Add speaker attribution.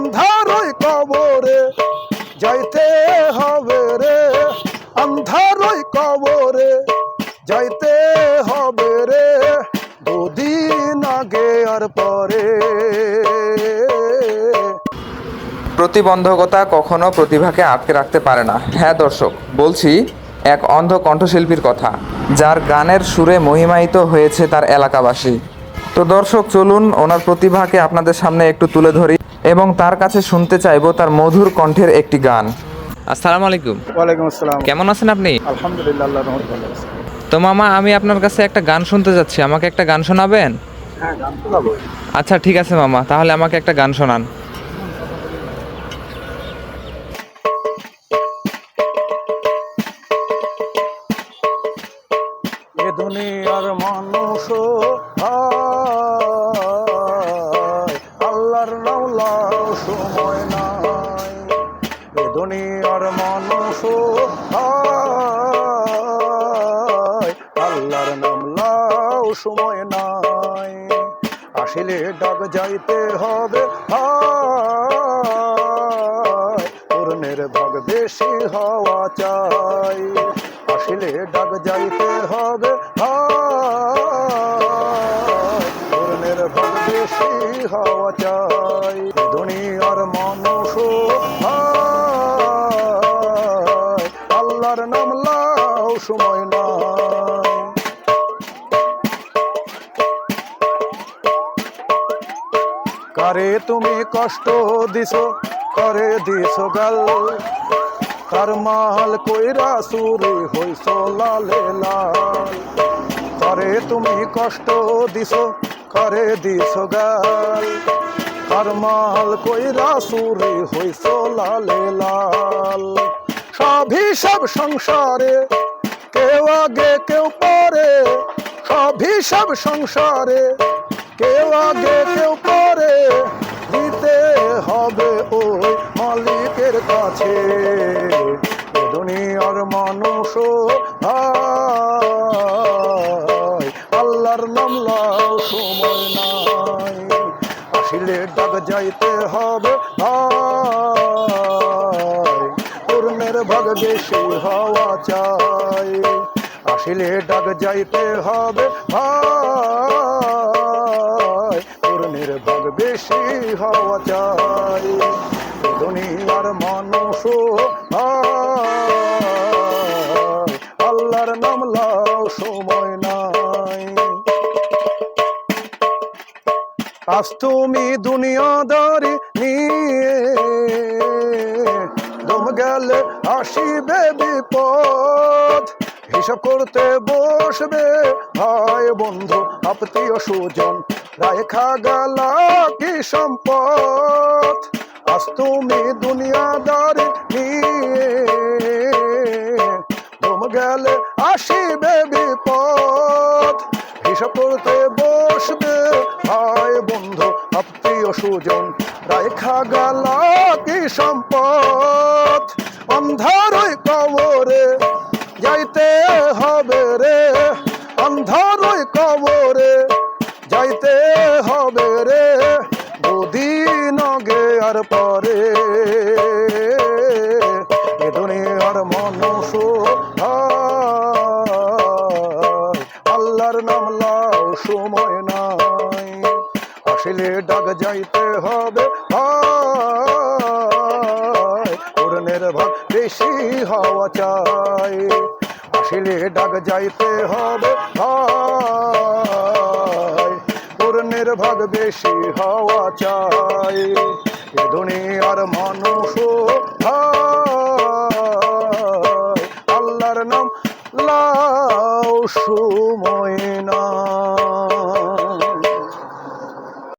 Speaker 1: অন্ধারই কবরে, যাইতে হবে রে। অন্ধারই কবরে, যাইতে হবে রে। দুদিন আগে আর পরে।
Speaker 2: প্রতিবন্ধকতা কখনো প্রতিভাকে আটকে রাখতে পারে না। হ্যাঁ দর্শক, বলছি এক অন্ধ কণ্ঠশিল্পীর কথা, যার গানের সুরে মহিমায়িত হয়েছে তার এলাকাবাসী। তো দর্শক, চলুন ওনার প্রতিভাকে আপনাদের সামনে একটু তুলে ধরি। এবং তার কাছে শুনতে চাইব তার মধুর কণ্ঠের একটি গান। আসসালামু আলাইকুম।
Speaker 1: ওয়ালাইকুম আসসালাম।
Speaker 2: কেমন আছেন আপনি?
Speaker 1: আলহামদুলিল্লাহ আল্লাহ রহমত ভালো আছে।
Speaker 2: তো মামা আমি আপনার কাছে একটা গান শুনতে যাচ্ছি। আমাকে একটা গান শোনাবেন?
Speaker 1: হ্যাঁ গান শোনাবো।
Speaker 2: আচ্ছা ঠিক আছে মামা তাহলে আমাকে একটা গান শোনান।
Speaker 1: এ দুনিয়ার মানুষ নাওলাও সময় নাই। এ দুনিয়ার মানুষ আল্লাহর নামলাও সময় নাই। আসিলে ডাক যাইতে হবে পূর্ণের ভাগ বেশি হওয়া চাই। আসিলে ডাক যাইতে হবে হায়, হওয়া চাই। দুনিয়ার মানুষ আল্লাহর নাম লাও, সময় নাই। কারে তুমি কষ্ট দিছো, করে দিছো গাল? কার মাল কইরা সুরে হইছ লালে লাল? করে তুমি কষ্ট দিছো করে দিছো গাল কার মাল কইরা সুরে হইছ লালে লাল। সব সংসারে কেউ আগে কেউ পরে। সব সংসারে কেউ আগে কেউ পরে। দিতে হবে ওই মালিকের কাছে। দুনিয়ার মানুষ হায়, যাইতে হবে। পূর্ণের ভাগ বেশি হওয়া চাই। আসিলে ডাক যাইতে হবে। পূর্ণের ভাগ বেশি হওয়া চাই। দুনিয়ার মানুষ হায়, আজ তুমি দুনিয়াদারি নিয়ে দম গেলে আসিবে বিপদ। হিসাব করতে বসবে ভাই বন্ধু, আত্মীয় সুজন রায়খা গালা কি সম্পদ? আজ তুমি দুনিয়াদারি নিয়ে দম গেলে আসিবে বিপদ। হিসাব করতে বসবে সুজন রায়খা গালা কি সম্পদ অন্ধারই কবরে যাইতে হবে রে। অন্ধারই কবরে যাইতে হবে রে। দুদিন আগে আর পরে দুনিয়ার মানুষ আল্লাহর নাম লাও, সময় নাই। আসলে ডাক যাইতে হবে। পূর্ণের ভাগ বেশি হওয়া চাই। আসলে ডাক যাইতে হবে। পূর্ণের ভাগ বেশি হওয়া চাই। এ দুনিয়ার মানুষ আল্লাহর নাম লাও সময় না